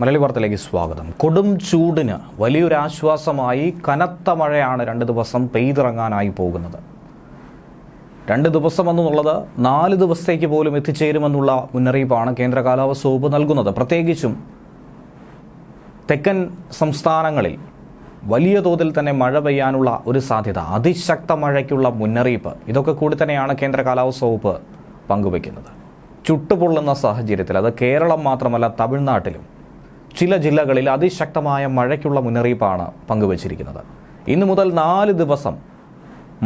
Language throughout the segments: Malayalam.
മലയാളി വാർത്തയിലേക്ക് സ്വാഗതം. കൊടും ചൂടിന് വലിയൊരാശ്വാസമായി കനത്ത മഴയാണ് രണ്ട് ദിവസം പെയ്തിറങ്ങാനായി പോകുന്നത്. രണ്ട് ദിവസം എന്നുള്ളത് നാല് ദിവസത്തേക്ക് പോലും എത്തിച്ചേരുമെന്നുള്ള മുന്നറിയിപ്പാണ് കേന്ദ്ര കാലാവസ്ഥ വകുപ്പ് നൽകുന്നത്. പ്രത്യേകിച്ചും തെക്കൻ സംസ്ഥാനങ്ങളിൽ വലിയ തോതിൽ തന്നെ മഴ പെയ്യാനുള്ള ഒരു സാധ്യത അതിശക്ത മഴയ്ക്കുള്ള മുന്നറിയിപ്പ് ഇതൊക്കെ കൂടി തന്നെയാണ് കേന്ദ്ര കാലാവസ്ഥ വകുപ്പ് പങ്കുവയ്ക്കുന്നത്. ചുട്ടുപൊള്ളുന്ന സാഹചര്യത്തിൽ അത് കേരളം മാത്രമല്ല തമിഴ്നാട്ടിലും ചില ജില്ലകളിൽ അതിശക്തമായ മഴയ്ക്കുള്ള മുന്നറിയിപ്പാണ് പങ്കുവച്ചിരിക്കുന്നത്. ഇന്നു മുതൽ നാല് ദിവസം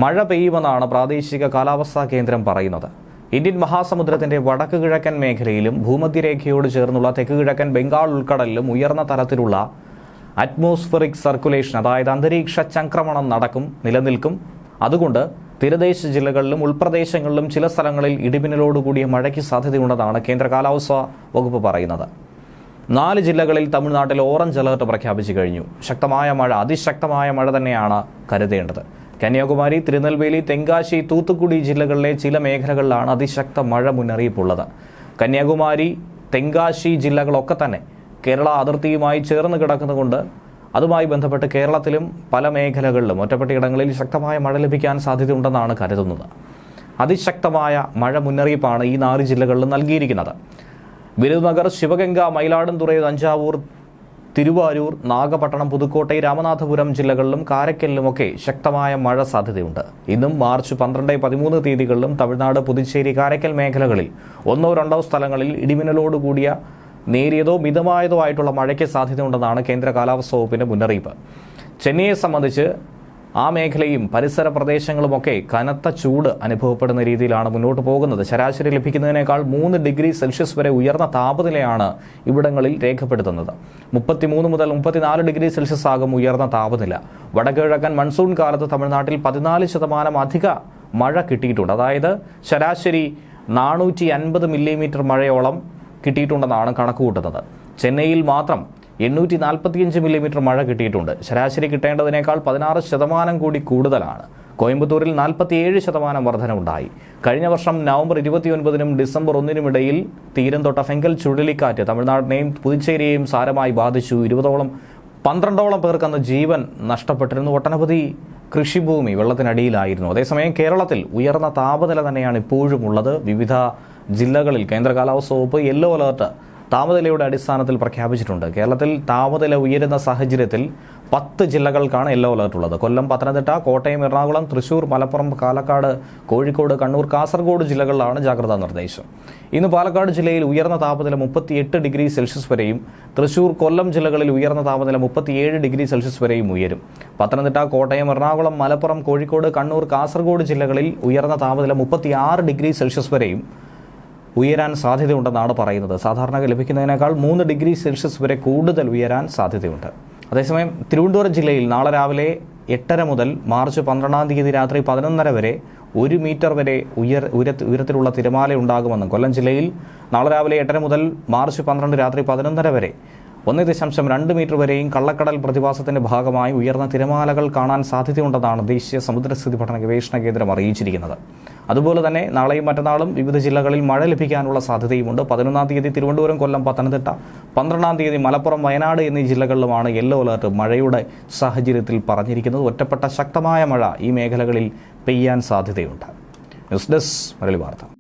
മഴ പെയ്യുമെന്നാണ് പ്രാദേശിക കാലാവസ്ഥാ കേന്ദ്രം പറയുന്നത്. ഇന്ത്യൻ മഹാസമുദ്രത്തിന്റെ വടക്ക് കിഴക്കൻ മേഖലയിലും ഭൂമധ്യരേഖയോട് ചേർന്നുള്ള തെക്ക് കിഴക്കൻ ബംഗാൾ ഉൾക്കടലിലും ഉയർന്ന തരത്തിലുള്ള അറ്റ്മോസ്ഫറിക് സർക്കുലേഷൻ അതായത് അന്തരീക്ഷ ചംക്രമണം നടക്കും നിലനിൽക്കും. അതുകൊണ്ട് തീരദേശ ജില്ലകളിലും ഉൾപ്രദേശങ്ങളിലും ചില സ്ഥലങ്ങളിൽ ഇടിമിന്നലോടുകൂടിയ മഴയ്ക്ക് സാധ്യതയുണ്ടെന്നാണ് കേന്ദ്ര കാലാവസ്ഥാ വകുപ്പ് പറയുന്നത്. നാല് ജില്ലകളിൽ തമിഴ്നാട്ടിൽ ഓറഞ്ച് അലർട്ട് പ്രഖ്യാപിച്ചു കഴിഞ്ഞു. ശക്തമായ മഴ അതിശക്തമായ മഴ തന്നെയാണ് കരുതേണ്ടത്. കന്യാകുമാരി തിരുനെൽവേലി തെങ്കാശി തൂത്തുക്കുടി ജില്ലകളിലെ ചില മേഖലകളിലാണ് അതിശക്ത മഴ മുന്നറിയിപ്പുള്ളത്. കന്യാകുമാരി തെങ്കാശി ജില്ലകളൊക്കെ തന്നെ കേരള അതിർത്തിയുമായി ചേർന്ന് കിടക്കുന്നതുകൊണ്ട് അതുമായി ബന്ധപ്പെട്ട് കേരളത്തിലും പല മേഖലകളിലും ഒറ്റപ്പെട്ടയിടങ്ങളിൽ ശക്തമായ മഴ ലഭിക്കാൻ സാധ്യതയുണ്ടെന്നാണ് കരുതുന്നത്. അതിശക്തമായ മഴ മുന്നറിയിപ്പാണ് ഈ നാല് ജില്ലകളിലും നൽകിയിരിക്കുന്നത്. വിരുതുനഗർ ശിവഗംഗ മയിലാടുംതുറൈ തഞ്ചാവൂർ തിരുവാരൂർ നാഗപട്ടണം പുതുക്കോട്ടൈ രാമനാഥപുരം ജില്ലകളിലും കാരക്കലിലുമൊക്കെ ശക്തമായ മഴ സാധ്യതയുണ്ട്. ഇന്നും മാർച്ച് പന്ത്രണ്ട് പതിമൂന്ന് തീയതികളിലും തമിഴ്നാട് പുതുച്ചേരി കാരക്കൽ മേഖലകളിൽ ഒന്നോ രണ്ടോ സ്ഥലങ്ങളിൽ ഇടിമിന്നലോടുകൂടിയ നേരിയതോ മിതമായതോ ആയിട്ടുള്ള മഴയ്ക്ക് സാധ്യതയുണ്ടെന്നാണ് കേന്ദ്ര കാലാവസ്ഥ വകുപ്പിന്റെ മുന്നറിയിപ്പ്. ചെന്നൈയെ സംബന്ധിച്ച് ആ മേഖലയും പരിസര പ്രദേശങ്ങളുമൊക്കെ കനത്ത ചൂട് അനുഭവപ്പെടുന്ന രീതിയിലാണ് മുന്നോട്ട് പോകുന്നത്. ശരാശരി ലഭിക്കുന്നതിനേക്കാൾ മൂന്ന് ഡിഗ്രി സെൽഷ്യസ് വരെ ഉയർന്ന താപനിലയാണ് ഇവിടങ്ങളിൽ രേഖപ്പെടുത്തുന്നത്. മുപ്പത്തിമൂന്ന് മുതൽ മുപ്പത്തിനാല് ഡിഗ്രി സെൽഷ്യസ് ആകും ഉയർന്ന താപനില. വടകിഴക്കൻ മൺസൂൺ കാലത്ത് തമിഴ്നാട്ടിൽ പതിനാല് ശതമാനം അധിക മഴ കിട്ടിയിട്ടുണ്ട്. അതായത് ശരാശരി നാനൂറ്റി അൻപത് മില്ലിമീറ്റർ മഴയോളം കിട്ടിയിട്ടുണ്ടെന്നാണ് കണക്ക് കൂട്ടുന്നത് ചെന്നൈയിൽ മാത്രം എണ്ണൂറ്റി നാൽപ്പത്തിയഞ്ച് മില്ലിമീറ്റർ മഴ കിട്ടിയിട്ടുണ്ട്. ശരാശരി കിട്ടേണ്ടതിനേക്കാൾ പതിനാറ് ശതമാനം കൂടി കൂടുതലാണ്. കോയമ്പത്തൂരിൽ നാൽപ്പത്തിയേഴ് ശതമാനം വർധനമുണ്ടായി കഴിഞ്ഞ വർഷം നവംബർ ഇരുപത്തിയൊൻപതിനും ഡിസംബർ ഒന്നിനുമിടയിൽ തീരം തൊട്ട ഫെങ്കൽ ചുഴലിക്കാറ്റ് തമിഴ്നാടിനെയും പുതുച്ചേരിയെയും സാരമായി ബാധിച്ചു. ഇരുപതോളം പന്ത്രണ്ടോളം പേർക്ക് അന്ന് ജീവൻ നഷ്ടപ്പെട്ടിരുന്നു. ഒട്ടനവധി കൃഷിഭൂമി വെള്ളത്തിനടിയിലായിരുന്നു. അതേസമയം കേരളത്തിൽ ഉയർന്ന താപനില തന്നെയാണ് ഇപ്പോഴും ഉള്ളത് വിവിധ ജില്ലകളിൽ കേന്ദ്ര കാലാവസ്ഥ വകുപ്പ് യെല്ലോ അലർട്ട് താപനിലയുടെ അടിസ്ഥാനത്തിൽ പ്രഖ്യാപിച്ചിട്ടുണ്ട്. കേരളത്തിൽ താപനില ഉയരുന്ന സാഹചര്യത്തിൽ പത്ത് ജില്ലകൾക്കാണ് യെല്ലോ അലർട്ട് ഉള്ളത്. കൊല്ലം പത്തനംതിട്ട കോട്ടയം എറണാകുളം തൃശൂർ മലപ്പുറം പാലക്കാട് കോഴിക്കോട് കണ്ണൂർ കാസർഗോഡ് ജില്ലകളിലാണ് ജാഗ്രതാ നിർദ്ദേശം. ഇന്ന് പാലക്കാട് ജില്ലയിൽ ഉയർന്ന താപനില മുപ്പത്തിയെട്ട് ഡിഗ്രി സെൽഷ്യസ് വരെയും തൃശൂർ കൊല്ലം ജില്ലകളിൽ ഉയർന്ന താപനില മുപ്പത്തിയേഴ് ഡിഗ്രി സെൽഷ്യസ് വരെയും ഉയരും. പത്തനംതിട്ട കോട്ടയം എറണാകുളം മലപ്പുറം കോഴിക്കോട് കണ്ണൂർ കാസർഗോഡ് ജില്ലകളിൽ ഉയർന്ന താപനില മുപ്പത്തിയാറ് ഡിഗ്രി സെൽഷ്യസ് വരെയും ഉയരാൻ സാധ്യതയുണ്ടെന്നാണ് പറയുന്നത്. സാധാരണ ലഭിക്കുന്നതിനേക്കാൾ മൂന്ന് ഡിഗ്രി സെൽഷ്യസ് വരെ കൂടുതൽ ഉയരാൻ സാധ്യതയുണ്ട്. അതേസമയം തിരുവനന്തപുരം ജില്ലയിൽ നാളെ രാവിലെ എട്ടര മുതൽ മാർച്ച് പന്ത്രണ്ടാം തീയതി രാത്രി പതിനൊന്നര വരെ ഒരു മീറ്റർ വരെ ഉയർ ഉയര ഉയരത്തിലുള്ള തിരമാല ഉണ്ടാകുമെന്നും കൊല്ലം ജില്ലയിൽ നാളെ രാവിലെ എട്ടര മുതൽ മാർച്ച് പന്ത്രണ്ട് രാത്രി പതിനൊന്നര വരെ ഒന്ന് ദശാംശം രണ്ട് മീറ്റർ വരെയും കള്ളക്കടൽ പ്രതിഭാസത്തിന്റെ ഭാഗമായി ഉയർന്ന തിരമാലകൾ കാണാൻ സാധ്യതയുണ്ടെന്നാണ് ദേശീയ സമുദ്രസ്ഥിതി പഠന ഗവേഷണ കേന്ദ്രം അറിയിച്ചിരിക്കുന്നത്. അതുപോലെ തന്നെ നാളെയും മറ്റന്നാളും വിവിധ ജില്ലകളിൽ മഴ ലഭിക്കാനുള്ള സാധ്യതയുമുണ്ട്. പതിനൊന്നാം തീയതി തിരുവനന്തപുരം കൊല്ലം പത്തനംതിട്ട പന്ത്രണ്ടാം തീയതി മലപ്പുറം വയനാട് എന്നീ ജില്ലകളിലുമാണ് യെല്ലോ അലർട്ട് മഴയുടെ സാഹചര്യത്തിൽ പറഞ്ഞിരിക്കുന്നത്. ഒറ്റപ്പെട്ട ശക്തമായ മഴ ഈ മേഖലകളിൽ പെയ്യാൻ സാധ്യതയുണ്ട്. ന്യൂസ് ഡെസ്ക് മലയാളി വാർത്ത